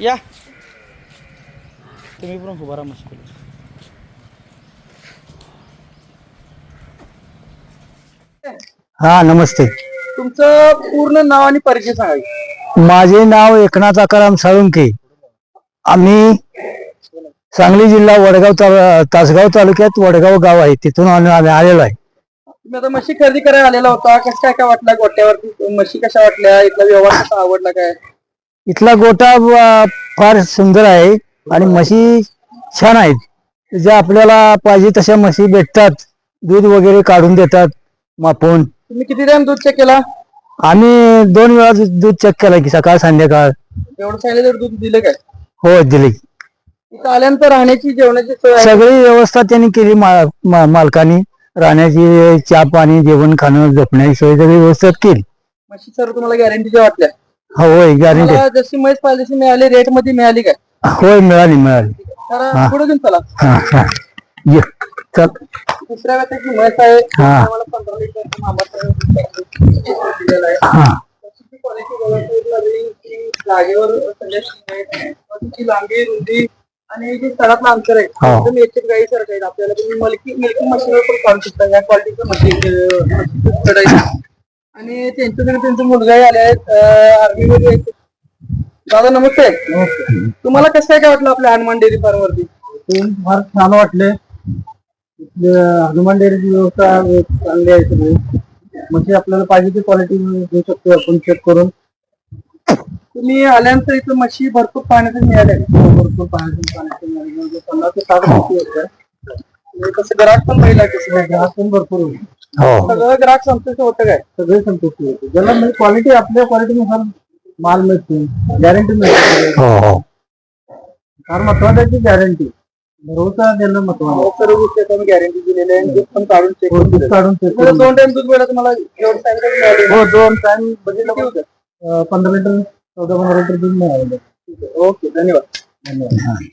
या. तुम्ही पण उभा राहा मस्त हा नमस्ते. तुमचं पूर्ण नाव आणि परिचय सांगा. माझे नाव एकनाथ आकाराम साळुंके. आम्ही सांगली जिल्हा वडगाव तासगाव तालुक्यात वडगाव गाव आहे. तिथून आम्ही आम्ही आलेलो आहे. तुम्ही आता म्हशी खरेदी करायला आलेला होता. कसं काय काय वाटलं गोट्यावरती? म्हशी कशा वाटल्या? इथला व्यवहार कसा आवडला काय? इथला गोटा फार सुंदर आहे आणि म्हशी छान आहेत. ज्या आपल्याला पाहिजे तशा म्हशी भेटतात. दूध वगैरे काढून देतात मापून तुम्ही किती टाइम दूध चेक केला? आम्ही दोन वेळा दूध चेक केलं की सकाळ संध्याकाळ. एवढं सांगितलं दूध दिलं काय? हो दिले. इथं आल्यानंतर राहण्याची जेवणाची सोय आहे? सगळी व्यवस्था त्यांनी केली मा- मा- मालकानी. राहण्याची चहा पाणी जेवण खाणं झोपण्याची सोय सगळी व्यवस्था केली. म्हशी सर्व तुम्हाला गॅरंटीच्या वाटल्या? होय गॅरंटी मला जशी म्हैस पाहिजे तशी मिळाली रेट मध्ये मिळाली काय? होय मिळाली मिळाली. तर पुढे घेऊन चला. हा हा. ये चल. दुसऱ्या व्यक्तीची म्हैस आहे. हा. आम्हाला पंधरा लिटर मामाचं दिलेलं आहे. हा. त्याची quality व्यवस्थित लागली की जागेवर सगळ्या शिंगा आहेत. लांबी रुंदी. आणि जे सडातलं अंतर आहे हो. एकदम याच्यात गाई सारखं आहे आपल्याला तुम्ही मलकी मिल्की मशीनवर पण काढू शकता. या क्वालिटीचं मशीन आणि त्यांच्याकडे त्यांचा मुलगाही आले आहेत आर्मी मध्ये आहेत. दादा नमस्ते तुम्हाला कसं काय काय वाटलं आपल्या हनुमान डेअरी फार्म वरती फार छान वाटले हनुमान डेअरीची व्यवस्था चांगली आहे सगळी म्हणजे आपल्याला पाहिजे ती क्वालिटी देऊ शकतो आपण चेक करून तुम्ही आल्यानंतर इथं म्हशी भरपूर पाण्यातच मिळाल्या भरपूर पाण्यातून पाण्यातून मिळाली. म्हणजे पन्नास ते साठ म्हशी होत्या. कसं ग्राहक पण कसं काय ग्राहक पण भरपूर होते. हो. सगळं ग्राहक संतुष्ट होतं काय? सगळे संतुष्ट होते. ज्याला म्हणजे क्वालिटी आपल्या क्वालिटीनुसार माल मिळते गॅरंटी मिळते. कारण महत्वाची गॅरंटी भरोसा देणं महत्वाचं. सर्व गोष्टी आपण गॅरंटी दिलेली आहे काढून चेक काढून चेक दोन टाइम दूध मिळालं तुम्हाला दोन टाइम दोन टाइम बघितलं पंधरा लिटर चौदा पंधरा लिटर दूध मिळालं. ठीक आहे ओके धन्यवाद. धन्यवाद.